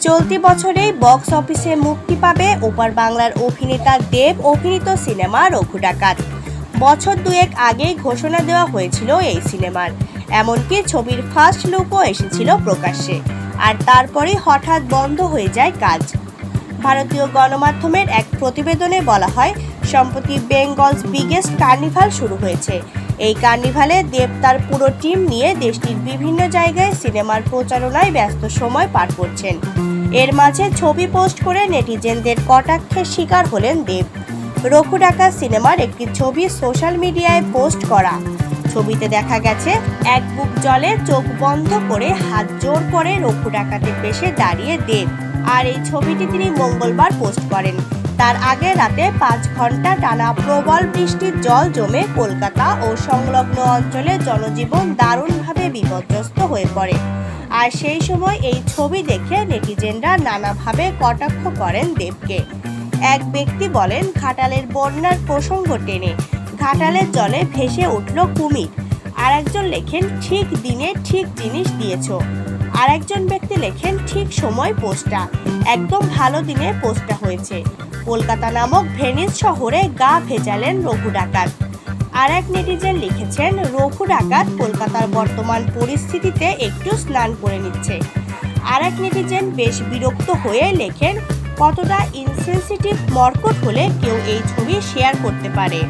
চলতি বছরেই বক্স অফিসে মুক্তি পাবে ওপার বাংলার অভিনেতা দেব, অভিনীত সিনেমা রঘু ডাকাত। বছর দুয়েক আগেই ঘোষণা দেওয়া হয়েছিল এই সিনেমার। এমনকি ছবির ফার্স্ট লুকও এসেছিল প্রকাশ্যে। আর তারপরে হঠাৎ বন্ধ হয়ে যায় কাজ। ভারতীয় গণমাধ্যমের এক প্রতিবেদনে বলা হয়, সম্প্রতি বেঙ্গলস বিগেস্ট কার্নিভাল শুরু হয়েছে। এই কার্নিভালে দেব তার পুরো টিম নিয়ে দেশটির বিভিন্ন জায়গায় সিনেমার প্রচারণায় ব্যস্ত সময় পার করছেন। এর মাঝে ছবি পোস্ট করে নেটিজেনদের কটাক্ষের শিকার হলেন দেব। রঘু ডাকা সিনেমার একটি ছবি সোশ্যাল মিডিয়ায় পোস্ট করা। ছবিতে দেখা গেছে, এক বুক জলে চোখ বন্ধ করে হাত জোর করে রঘু ডাকাতের বেশে দাঁড়িয়ে দেব। আর এই ছবিটি তিনি মঙ্গলবার পোস্ট করেন। তার আগে রাতে পাঁচ ঘণ্টা টানা প্রবল বৃষ্টির জল জমে কলকাতা ও সংলগ্ন অঞ্চলে জনজীবন দারুণভাবে বিপর্যস্ত হয়ে পড়ে। আর সেই সময় এই ছবি দেখে নেটিজেনরা নানাভাবে কটাক্ষ করেন দেবকে। এক ব্যক্তি বলেন, ঘাটালের বন্যার প্রসঙ্গ টেনে ঘাটালের জলে ভেসে উঠল কুমির। আর একজন লেখেন, ঠিক দিনে ঠিক জিনিস দিয়েছ। আর একজন ব্যক্তি লেখেন, ঠিক সময় পোস্টটা, একদম ভালো দিনে পোস্টটা হয়েছে। কলকাতা নামক ভেনিস শহরে গা ভেজালেন রঘু ডাকাত। আর এক নেটিজেন লিখেছেন রঘু ডাকাত কলকাতার বর্তমান পরিস্থিতিতে একটু স্নান করে নিচ্ছে। আর এক নেটিজেন বেশ বিরক্ত হয়ে লেখেন, কতটা ইনসেন্সিটিভ মর্কট হলে কেউ এই ছবি শেয়ার করতে পারে।